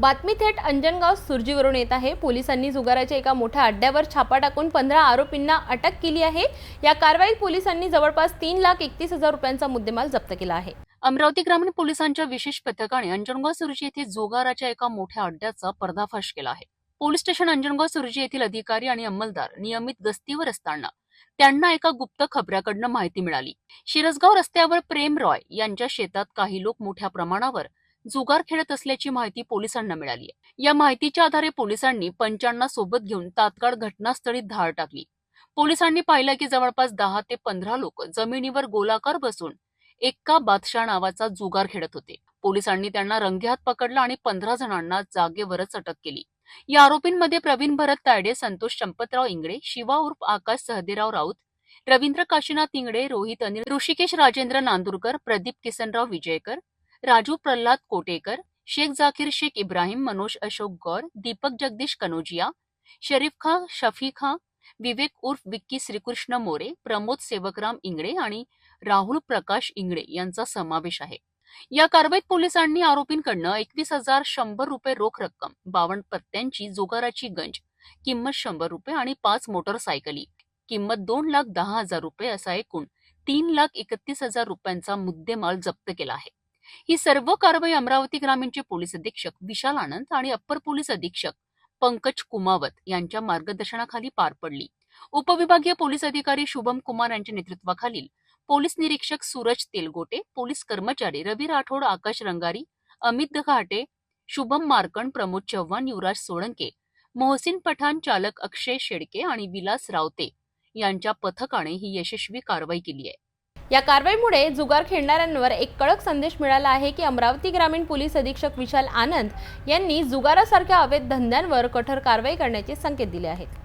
बातमी थेट अंजनगाव सुरजीवरून येत आहे. पोलिसांनी जुगाराच्या एका मोठ्या अड्ड्यावर छापा टाकून पंधरा आरोपींना अटक केली आहे. या कारवाईत पोलिसांनी जवळपास तीन लाख एकतीस हजार रुपयांचा मुद्देमाल जप्त केला आहे. अमरावती ग्रामीण पोलिसांच्या विशेष पथकाने अंजनगाव सुरजी येथे जोगाराच्या एका मोठ्या अड्ड्याचा पर्दाफाश केला आहे. पोलीस स्टेशन अंजनगाव सुरजी येथील अधिकारी आणि अंमलदार नियमित गस्तीवर असताना त्यांना एका गुप्त खबऱ्याकडनं माहिती मिळाली. शिरसगाव रस्त्यावर प्रेम रॉय यांच्या शेतात काही लोक मोठ्या प्रमाणावर जुगार खेळत असल्याची माहिती पोलिसांना मिळाली आहे. या माहितीच्या आधारे पोलिसांनी पंचांना सोबत घेऊन तात्काळ घटनास्थळी धाड टाकली. पोलिसांनी पाहिलं की जवळपास दहा ते पंधरा लोक जमिनीवर गोलाकार बसून एक्का बादशाह नावाचा जुगार खेळत होते. पोलिसांनी त्यांना रंगेहात पकडलं आणि पंधरा जणांना जागेवरच अटक केली. या आरोपींमध्ये प्रवीण भरत तायडे संतोष चंपतराव इंगडे शिवा उर्फ आकाश सहदेराव राऊत रवींद्र काशीनाथ इंगडे रोहित अनिल ऋषिकेश राजेंद्र नांदुरकर प्रदीप किसनराव विजयकर राजू प्रल्हाद कोटेकर शेख जाकीर शेख इब्राहिम मनोज अशोक गौर दीपक जगदीश कनोजिया शरीफ खां शफी खां विवेक उर्फ विक्की श्रीकृष्ण मोरे प्रमोद सेवकराम इंगळे आणि राहुल प्रकाश इंगळे यांचा समावेश आहे. या कारवाईत पोलिसांनी आरोपींकडनं एकवीस हजार शंभर रुपये रोख रक्कम बावन्न पत्त्यांची जुगाराची गंज किंमत शंभर रुपये आणि पाच मोटरसायकली किंमत दोन लाख दहा हजार रुपये असा एकूण तीन लाख एकतीस हजार रुपयांचा मुद्देमाल जप्त केला आहे. ही सर्व कारवाई अमरावती ग्रामीणचे पोलीस अधीक्षक विशाल आनंद आणि अप्पर पोलीस अधीक्षक पंकज कुमावत यांच्या मार्गदर्शनाखाली पार पडली. उपविभागीय पोलीस अधिकारी शुभम कुमार यांच्या नेतृत्वाखालील पोलीस निरीक्षक सूरज तेलगोटे पोलीस कर्मचारी रवी राठोड आकाश रंगारी अमित घाटे शुभम मार्कण प्रमोद चव्हाण युवराज सोळंके मोहसिन पठाण चालक अक्षय शेडके आणि विलास रावते यांच्या पथकाने ही यशस्वी कारवाई केली आहे. या कारवाईमुळे जुगार खेळणाऱ्यांवर एक कडक संदेश मिळाला आहे की अमरावती ग्रामीण पोलीस अधीक्षक विशाल आनंद यांनी जुगारासारख्या अवैध धंद्यांवर कठोर कारवाई करण्याचे संकेत दिले आहेत.